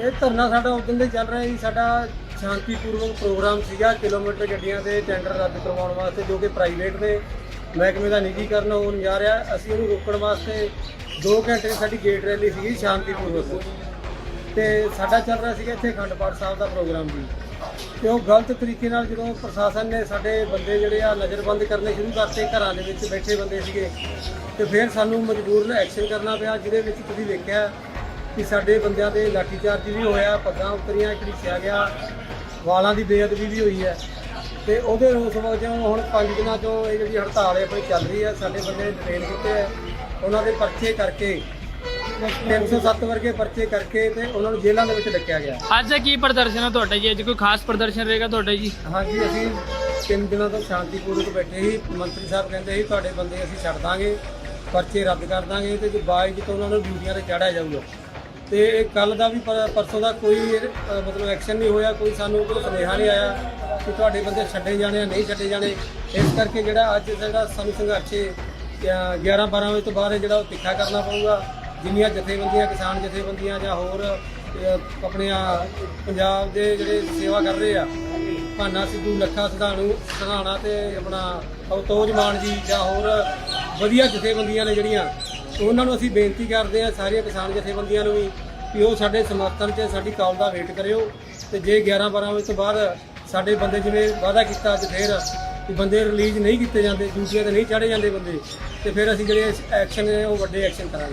ਇਹ ਧਰਨਾ ਸਾਡਾ ਉਦੋਂ ਦੇ ਚੱਲ ਰਿਹਾ ਜੀ। ਸਾਡਾ ਸ਼ਾਂਤੀਪੂਰਵਕ ਪ੍ਰੋਗਰਾਮ ਸੀਗਾ, ਕਿਲੋਮੀਟਰ ਗੱਡੀਆਂ ਦੇ ਟੈਂਡਰ ਰੱਦ ਕਰਵਾਉਣ ਵਾਸਤੇ, ਜੋ ਕਿ ਪ੍ਰਾਈਵੇਟ ਦੇ ਮਹਿਕਮੇ ਦਾ ਨਿੱਜੀਕਰਨ ਹੋਣ ਜਾ ਰਿਹਾ। ਅਸੀਂ ਉਹਨੂੰ ਰੋਕਣ ਵਾਸਤੇ 2 ਘੰਟੇ ਸਾਡੀ ਗੇਟ ਰੈਲੀ ਸੀਗੀ ਸ਼ਾਂਤੀਪੂਰਵਕ। ਤੇ ਸਾਡਾ ਚੱਲ ਰਿਹਾ ਸੀਗਾ ਇੱਥੇ ਅਖੰਡ ਪਾਠ ਸਾਹਿਬ ਦਾ ਪ੍ਰੋਗਰਾਮ ਵੀ ਤੇ ਉਹ ਗਲਤ ਤਰੀਕੇ ਨਾਲ ਜਦੋਂ ਪ੍ਰਸ਼ਾਸਨ ਨੇ ਸਾਡੇ ਬੰਦੇ ਜਿਹੜੇ ਆ ਨਜ਼ਰਬੰਦ ਕਰਨੇ ਸ਼ੁਰੂ ਕਰਤੇ, ਘਰਾਂ ਦੇ ਵਿੱਚ ਬੈਠੇ ਬੰਦੇ ਸੀਗੇ, ਤੇ ਫਿਰ ਸਾਨੂੰ ਮਜ਼ਬੂਰ ਐਕਸ਼ਨ ਕਰਨਾ ਪਿਆ, ਜਿਹਦੇ ਵਿੱਚ ਤੁਸੀਂ ਵੇਖਿਆ ਕਿ ਸਾਡੇ ਬੰਦਿਆਂ ਦੇ ਲਾਠੀਚਾਰਜ ਵੀ ਹੋਇਆ ਪੱਗਾਂ ਉਤਰੀਆਂ ਘੜੀਸਿਆ ਗਿਆ ਵਾਲਾਂ ਦੀ ਬੇਅਦਬੀ ਵੀ ਹੋਈ ਹੈ। ਤੇ ਉਹਦੇ ਰੋਸ ਵਜੋਂ ਹੁਣ 5 ਦਿਨਾਂ ਤੋਂ ਇਹ ਜਿਹੜੀ ਹੜਤਾਲ ਹੈ ਆਪਣੀ ਚੱਲ ਰਹੀ ਹੈ ਸਾਡੇ ਬੰਦੇ ਡਿਟੇਨ ਕੀਤੇ ਆ ਉਹਨਾਂ ਦੇ ਪਰਚੇ ਕਰਕੇ 307 ਵਰਗੇ ਪਰਚੇ ਕਰਕੇ ਤੇ ਉਹਨਾਂ ਨੂੰ ਜੇਲ੍ਹਾਂ ਦੇ ਵਿੱਚ ਡੱਕਿਆ ਗਿਆ। ਅੱਜ ਕੀ ਪ੍ਰਦਰਸ਼ਨ ਹੈ ਤੁਹਾਡਾ ਜੀ? ਅੱਜ ਕੋਈ ਖਾਸ ਪ੍ਰਦਰਸ਼ਨ ਰਹੇਗਾ ਤੁਹਾਡਾ ਜੀ? ਹਾਂਜੀ ਅਸੀਂ ਤਿੰਨ ਦਿਨਾਂ ਤੋਂ ਸ਼ਾਂਤੀਪੂਰਵਕ ਬੈਠੇ ਸੀ। ਮੰਤਰੀ ਸਾਹਿਬ ਕਹਿੰਦੇ ਸੀ ਤੁਹਾਡੇ ਬੰਦੇ ਅਸੀਂ ਛੱਡ ਦਾਂਗੇ ਪਰਚੇ ਰੱਦ ਕਰ ਦਾਂਗੇ ਤੇ ਜੇ ਬਾਅਦ ਤੋਂ ਉਹਨਾਂ ਨੂੰ ਡਿਊਟੀਆਂ ਤੇ ਚਾੜਿਆ ਜਾਊਗਾ। ਤੇ ਇਹ ਕੱਲ ਦਾ ਵੀ ਪਰ- ਪਰਸੋਂ ਦਾ ਕੋਈ ਅਹ, ਮਤਲਬ ਐਕਸ਼ਨ ਨਹੀਂ ਹੋਇਆ ਕੋਈ ਸਾਨੂੰ ਕੋਈ ਸੁਨੇਹਾ ਨਹੀਂ ਆਇਆ ਕਿ ਤੁਹਾਡੇ ਬੰਦੇ ਛੱਡੇ ਜਾਣੇ ਆ ਨਹੀਂ ਛੱਡੇ ਜਾਣੇ। ਇਸ ਕਰਕੇ ਜਿਹੜਾ ਅੱਜ ਜਿਹੜਾ ਸਾਨੂੰ ਸੰਘਰਸ਼ 11 12 ਵਜੇ ਤੋਂ ਬਾਅਦ ਇਹ ਜਿਹੜਾ ਉਹ ਤਿੱਖਾ ਕਰਨਾ ਪਊਗਾ। ਜਿੰਨੀਆਂ ਜਥੇਬੰਦੀਆਂ ਕਿਸਾਨ ਜਥੇਬੰਦੀਆਂ ਜਾਂ ਹੋਰ ਅਹ, ਆਪਣੇ ਆ ਪੰਜਾਬ ਦੇ ਜਿਹੜੇ ਸੇਵਾ ਕਰ ਰਹੇ ਆ ਭਾਨਾ ਸਿੱਧੂ ਲੱਖਾ ਸਧਾਣੂ ਸਧਾਣਾ ਤੇ ਆਪਣਾ ਅਵਤੋਜ ਮਾਨ ਜੀ ਜਾਂ ਹੋਰ ਵਧੀਆ ਜਥੇਬੰਦੀਆਂ ਨੇ ਜਿਹੜੀਆਂ ਉਹਨਾਂ ਨੂੰ ਅਸੀਂ ਬੇਨਤੀ ਕਰਦੇ ਹਾਂ ਸਾਰੀਆਂ ਕਿਸਾਨ ਜਥੇਬੰਦੀਆਂ ਨੂੰ ਵੀ ਕਿ ਉਹ ਸਾਡੇ ਸਮਰਥਨ 'ਚ ਸਾਡੀ ਕਾਲ ਦਾ ਵੇਟ ਕਰਿਓ ਤੇ ਜੇ 11 12 ਵਜੇ ਤੋਂ ਬਾਅਦ ਸਾਡੇ ਬੰਦੇ ਜਿਵੇਂ ਵਾਅਦਾ ਕੀਤਾ ਅੱਜ ਫੇਰ ਕਿ ਬੰਦੇ ਰਿਲੀਜ਼ ਨਹੀਂ ਕੀਤੇ ਜਾਂਦੇ ਡਿਊਟੀਆਂ ਤੇ ਨਹੀਂ ਚਾੜੇ ਜਾਂਦੇ ਬੰਦੇ, ਤੇ ਫਿਰ ਅਸੀਂ ਜਿਹੜੇ ਐਕਸ਼ਨ ਨੇ ਉਹ ਵੱਡੇ ਐਕਸ਼ਨ ਕਰਾਂਗੇ।